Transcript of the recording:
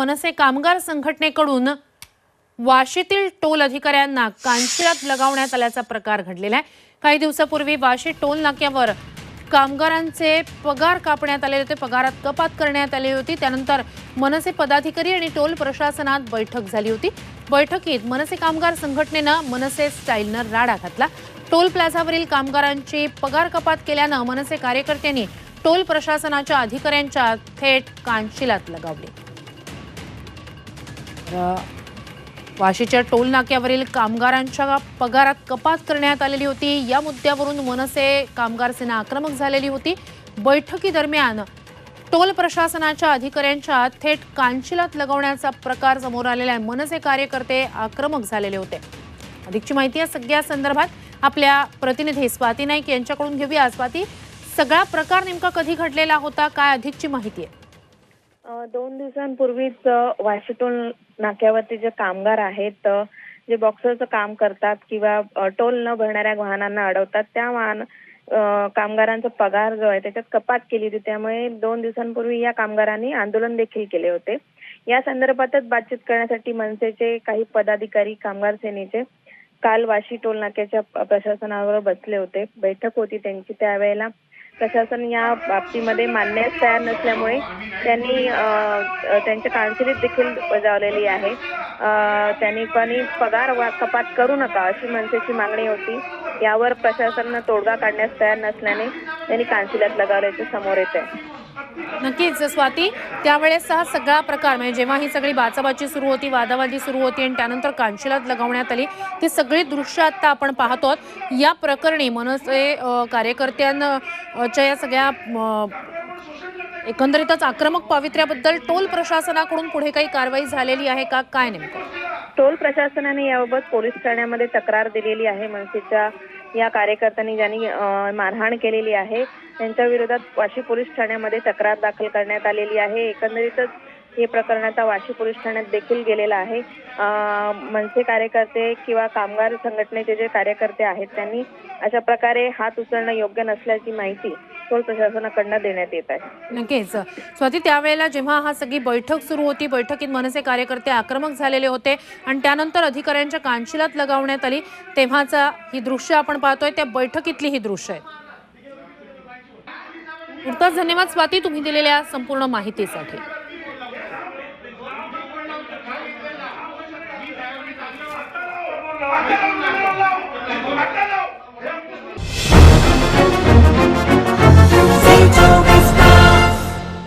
मनसे कामगार संघटनेकडून वाशीतील टोल अधिकाऱ्यांना कांशिरात लगावण्यात आल्याचा प्रकार घडलेला आहे. काही दिवसापूर्वी वाशी टोल नाक्यावर कामगारांचे पगार कापण्यात आले होते. पगारात कपात करण्यात आली होती. त्यानंतर मनसे पदाधिकारी आणि टोल प्रशासनात बैठक झाली होती. बैठकीत मनसे कामगार संघटनेनं मनसे स्टाईलनं राडा घातला. टोल प्लाझावरील कामगारांची पगार कपात केल्यानं मनसे कार्यकर्त्यांनी टोल प्रशासनाच्या अधिकाऱ्यांच्या थेट कानशिलात लगावली. वाशीच्या टोल नाक्यावरील कामगारांच्या पगारात कपात करण्यात आलेली होती. या मुद्द्यावरून मनसे कामगार सेना आक्रमक झालेली होती. बैठकीदरम्यान टोल प्रशासनाच्या अधिकाऱ्यांच्या थेट कांशिलात लगवण्याचा प्रकार समोर आलेला आहे मनसे कार्यकर्ते आक्रमक झालेले होते. अधिकची माहिती या सगळ्या संदर्भात आपल्या प्रतिनिधी स्वाती नाईक यांच्याकडून घेऊया. स्वाती सगळा प्रकार नेमका कधी घडलेला होता? काय अधिकची माहिती आहे? दोन दिवसांपूर्वीच अ, वाशीटोल नाक्यावरती जे कामगार आहेत जे बॉक्सरचं काम करतात किंवा टोल न भरणाऱ्या वाहनांना अडवतात त्या वाहन अ, कामगारांचा पगार जो आहे त्याच्यात कपात केली होती. त्यामुळे दोन दिवसांपूर्वी या कामगारांनी आंदोलन देखील केले होते. या संदर्भातच बातचीत करण्यासाठी मनसेचे काही पदाधिकारी कामगार सेनेचे काल वाशी टोल नाक्याच्या प्रशासनावर बसले होते. बैठक होती त्यांची. त्यावेळेला प्रशासन या बाबतीमध्ये मानण्यास तयार नसल्यामुळे त्यांनी त्यांच्या काउन्सिलीत देखील बजावलेली आहे. त्यांनी पण पगार वा कपात करू नका अशी मनसेची मागणी होती. यावर प्रशासनानं तोडगा काढण्यास तयार नसल्याने त्यांनी काउन्सिलात लगावल्याचे समोर येत आहे. नक्कीच स्वाती. त्यावेळेस हा सगळा प्रकार म्हणजे जेव्हा ही सगळी बाचाबाची सुरू होती वादावादी सुरू होती आणि त्यानंतर कांशिलात लगावण्यात आली ती सगळी दृश्य आत्ता आपण पाहतो या प्रकरणी मनसे कार्यकर्त्यांच्या या सगळ्या एकंदरीतच आक्रमक पावित्र्याबद्दल टोल प्रशासनाकडून पुढे काही कारवाई झालेली आहे का? काय नेमकं? टोल प्रशासनाने याबाबत पोलीस ठाण्यामध्ये तक्रार दिलेली आहे मनसेच्या या कार्यकर्त्यांनी ज्यांनी मारहाण केलेली आहे त्यांच्या विरोधात वाशी पोलीस ठाण्यामध्ये तक्रार दाखल करण्यात आलेली आहे. एकंदरीतच हे प्रकरण आता वाशी पोलीस ठाण्यात देखील गेलेलं आहे. मनसे कार्यकर्ते किंवा कामगार संघटनेचे जे कार्यकर्ते आहेत त्यांनी अशा प्रकारे हात उचलणं योग्य नसल्याची माहिती टोल प्रशासनाकडनं देण्यात येत आहे. नक्कीच. स्वाती त्यावेळेला जेव्हा हा सगळी बैठक सुरू होती बैठकीत मनसे कार्यकर्ते आक्रमक झालेले होते आणि त्यानंतर अधिकाऱ्यांच्या कानशिलात लगावण्यात आली तेव्हाचा ही दृश्य आपण पाहतोय. त्या बैठकीतली ही दृश्य आहे. तुर्तास धन्यवाद स्वाती तुम्ही दिलेल्या संपूर्ण माहितीसाठी. Marcelo, al número